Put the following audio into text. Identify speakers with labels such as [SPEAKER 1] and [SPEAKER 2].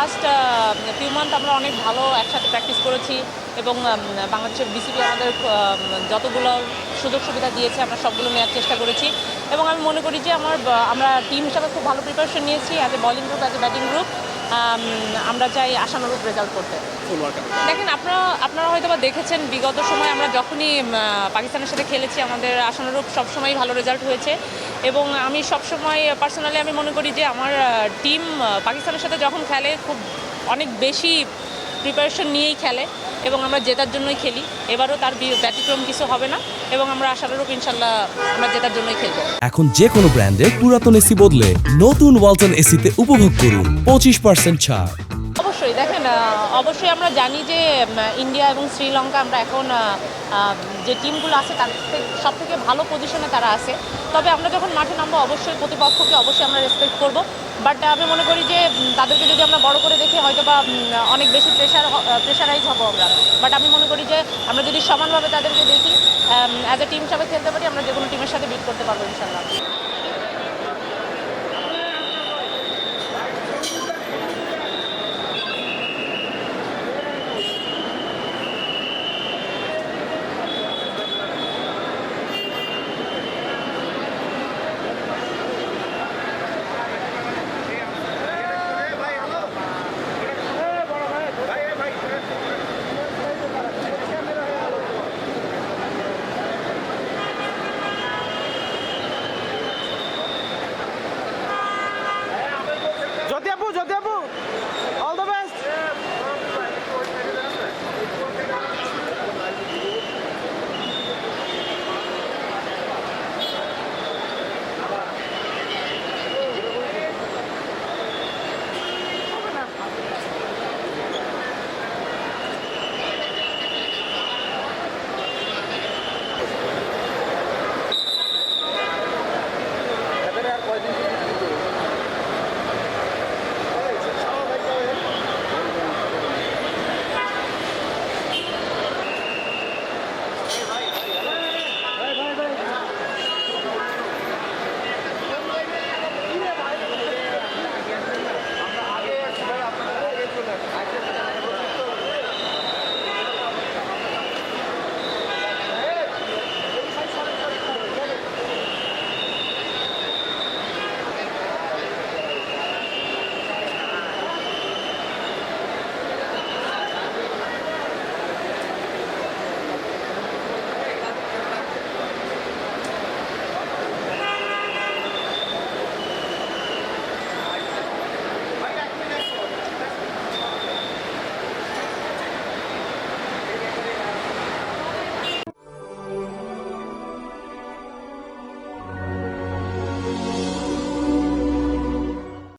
[SPEAKER 1] Last few month আমরা অনেক ভালো একসাথে প্র্যাকটিস করেছি এবং বাংলাদেশের বিসিবি আমাদের যতগুলো সুযোগ সুবিধা দিয়েছে আমরা সবগুলো নেওয়ার চেষ্টা করেছি এবং আমি মনে করি যে আমার আমরা টিম হিসাবে খুব ভালো প্রিপারেশন নিয়েছি as a bowling group as a batting group আমরা চাই আশানুরূপ রেজাল্ট করতে। দেখেন আপনারা আপনারা হয়তো বা দেখেছেন বিগত সময় আমরা যখনই পাকিস্তানের সাথে খেলেছি আমাদের আশানুরূপ সবসময় ভালো রেজাল্ট হয়েছে। এবং আমি সবসময় পার্সোনালি আমি মনে করি যে আমার টিম পাকিস্তানের সাথে যখন খেলে খুব অনেক বেশি প্রিপারেশন নিয়েই খেলে। এবং আমরা জেতার জন্যই খেলি। এবারও তার ব্যতিক্রম কিছু হবে না এবং আমরা আশানুরূপ ইনশাল্লাহ আমরা জেতার জন্যই খেলব।
[SPEAKER 2] এখন যে কোনো ব্র্যান্ডের পুরাতন এসি বদলে নতুন ওয়ালটন এসিতে উপভোগ করুন পঁচিশ পার্সেন্ট ছাড়।
[SPEAKER 1] অবশ্যই দেখেন অবশ্যই আমরা জানি যে ইন্ডিয়া এবং শ্রীলঙ্কা আমরা এখন যে টিমগুলো আছে তার সব থেকে ভালো পজিশনে তারা আছে। তবে আমরা যখন মাঠে নামবো অবশ্যই প্রতিপক্ষকে অবশ্যই আমরা রেসপেক্ট করব। বাট আমি মনে করি যে তাদেরকে যদি আমরা বড় করে দেখি হয়তো বা অনেক বেশি প্রেশার প্রেশারাইজ হব আমরা। বাট আমি মনে করি যে, আমরা যদি সমানভাবে তাদেরকে দেখি অ্যাজ এ টিম হিসাবে খেলতে পারি, আমরা যে কোনো টিমের সাথে বিট করতে পারব ইনশাল্লাহ।